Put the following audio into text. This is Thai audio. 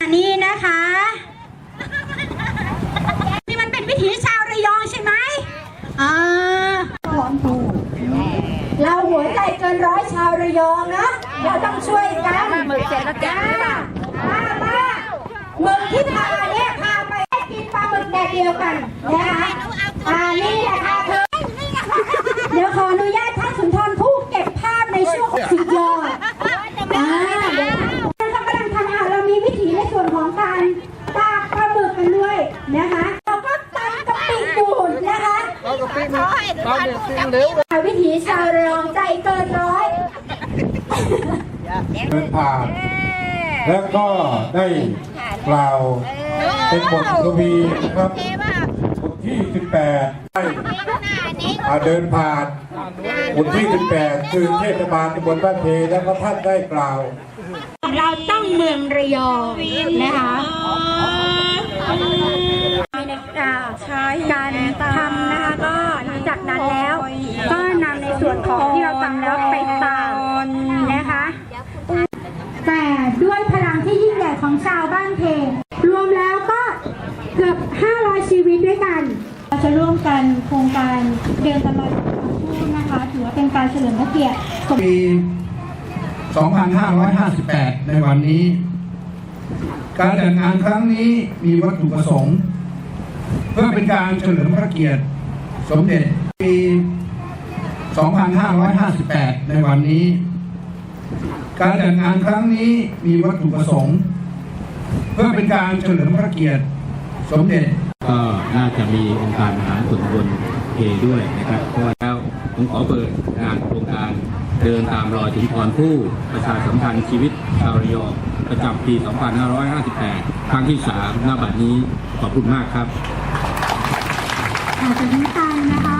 อันนี้นะคะ นี่มันเป็นวิถีชาวระยองใช่ไหมอ่าร้อนตูเราหัวใจเกินร้อยชาวระยองนะเราต้องช่วยกันมาหมึกเสร็จแล้วจ้ามามาหมึกที่พาเนี่ยพาไปให้กินปลาหมึกแดดเดียวกันนะคะอ่านี่แหละค่ะเธอเดี๋ยวขออนุญาตท่านสุนทรผู้เก็บภาพในช่วงสุดยอดอ่าเดี๋ยวเรากำลังทำอาหารเรามีวิถี ในส่วนของการตากปลาหมึกกันด้วยนะคะเราก็ตำกะปิดูดนะคะเอากระปิมาตอนเด็กติ้งเร็ววิถีชาวระยองใจเกินร้อยเดินผ่านแล้วก็ได้กล่าวเป็นบทกวีนะครับบ ทที่ 18ได้อ่าเดินผ่านบทที่ 18 คือเทศบาลตำบลบ้านเพแล้วก็ท่านได้กล่าว เราต้องเมืองระยองนะคะในการทำนะคะก็หลังจากนั้นแล้ว ก็นำในส่วนของที่เราทำแล้วไปตากนะคะ แต่ด้วยพลังที่ยิ่งใหญ่ของชาวบ้านเพรวมแล้วก็เกือบ 500 ชีวิตด้วยกัน เราจะร่วมกันโครงการเดินตลอดพูดนะคะ ถือว่าเป็นการเฉลิมพระเกียรติปี 2558 ในวันนี้ การจัดงานครั้งนี้มีวัตถุประสงค์ เพื่อเป็นการเฉลิมพระเกียรติ สมเด็จปี 2558 ในวันนี้ การจัดงานครั้งนี้มีวัตถุประสงค์ เพื่อเป็นการเฉลิมพระเกียรติ สมเด็จก็น่าจะมีองค์การมหาส่วนตำบลเพด้วยนะครับเพราะแล้วผมขอเปิดงานโครงการเดินตามรอยถึงพรผู้ประชาสัมพันธ์ชีวิตชาวระยองประจำปี 2558 ครั้งที่ 3 หน้าบัดนี้ขอบคุณมากครับอาจจะน้ำตาลนะคะ